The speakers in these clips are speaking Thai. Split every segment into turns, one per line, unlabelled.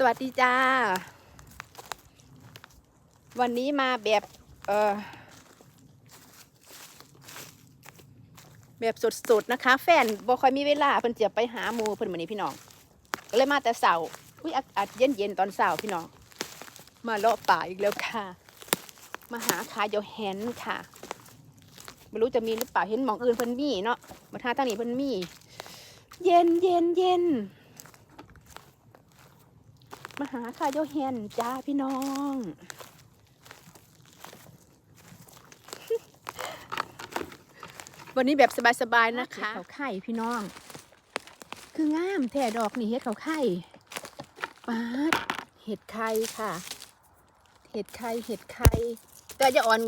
สวัสดีจ้า วันนี้มาแบบ เออแบบสดๆนะคะ แฟนบ่ค่อยมีเวลาเพิ่นจะไปหาหมูเพิ่นมื้อนี้พี่น้องก็เลยมาแต่เสาร์อุ้ยอากาศเย็นๆตอนเสาร์พี่น้อง มาเลาะป่าอีกแล้วค่ะ มาหาขายยแฮนค่ะไม่รู้จะมีหรือเปล่าเห็นหมองอื่นเพิ่นมีเนาะมาทางทางนี้เพิ่นมี เย็นเย็นเย็น มาหาค่ะโยเฮนจ้าพี่น้องวันนี้แบบสบายๆนะคะเขาไข่พี่น้อง คืองามแท่ดอกนี่เห็ดเขาไข่ปาดเห็ดไข่ค่ะ เห็ดไข่เห็ดไข่แต่จะอ่อน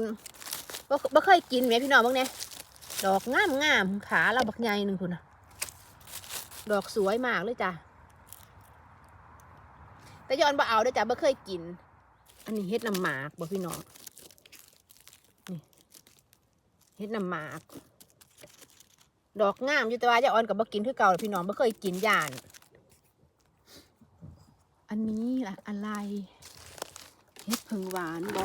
บ่บ่เคยกินไหมพี่น้องบ้างเนี่ยดอกงามงามขาเราบักใหญ่หนึ่งคุณดอกสวยมากเลยจ้ะ แต่ย้อนบ่เอาเด้อจ้ะบ่เคยกิน อันนี้เฮ็ดน้ำหมากบ่พี่น้องนี่เฮ็ดน้ำหมาก ดอกงามอยู่แต่ว่าจะอ่อนกับบ่กินคือเก่าหรอกพี่น้องบ่เคยกินย่าน อันนี้ล่ะอะไรเฮ็ดผึ่งหวานบ่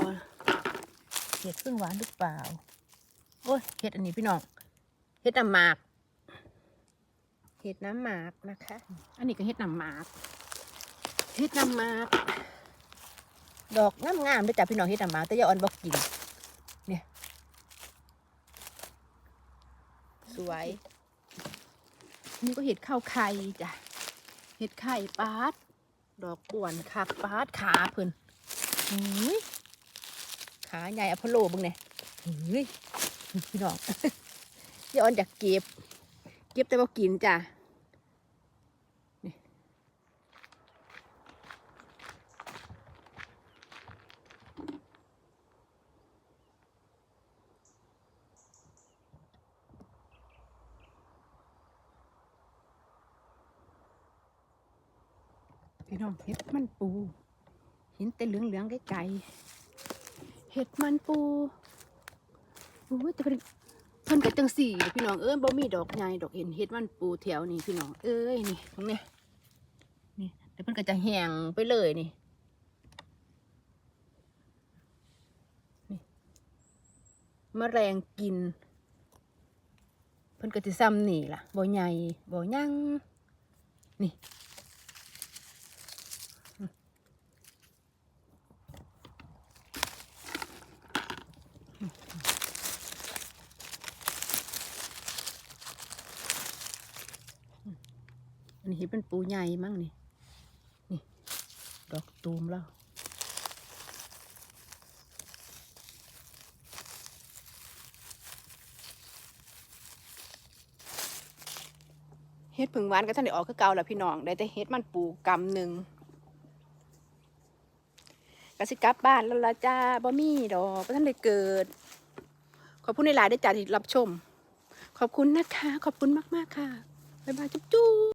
เฮ็ดผึ่งหวานหรือเปล่าโอ้ยเฮ็ดอันนี้พี่น้องเฮ็ดน้ำหมากเฮ็ดน้ำหมากนะคะ อันนี้ก็เฮ็ดน้ำหมาก เฮ็ดน้ำหมากดอกงามงามๆด้วยจ้ะพี่น้องเฮ็ดน้ำหมากแต่อยาอ่อนบอกกินเนี่ยสวย นี่ก็เห็ดข้าวไข่จ้ะเห็ดไข่ปาดดอกอ้วนคักปาดขาเพิ่นหืยขาใหญ่อพอลโลเบึงเนี่ยหืยพี่น้องอยาอ่อนอยากเก็บ เก็บแต่บ่กินจ้ะ พี่น้องเห็ดมันปู เห็นแต่เหลืองๆไกลๆเห็ดมันปูโอ้ยแต่เพิ่นเพิ่นก็จังสี่พี่น้องเอ้ยบ่มีดอกใหญ่ดอกเห็นเห็ดมันปูแถวนี้พี่น้องเอ้ยนี่ตรงนี้นี่แต่เพิ่นก็จะแห้งไปเลยนี่นี่แมลงกิน เพิ่นก็จะซ้ำนี่ล่ะบ่ใหญ่บ่ยังนี่ อันนี้เป็นปูใหญ่มั้งนี่ นี่ ดอกตูมแล้ว เฮ็ดผึ่งหวานก็ท่านได้ออกคือเก่าแล้วพี่น้อง ได้แต่เฮ็ดมันปูกำหนึ่งกสิกลับบ้านแล้วละจ้าบ่มีดอกบ่ท่านได้เกิด ขอบคุณในหลายได้จ้าที่รับชม ขอบคุณนะคะ ขอบคุณมาก ๆ ค่ะ บ๊ายบาย จุ๊บ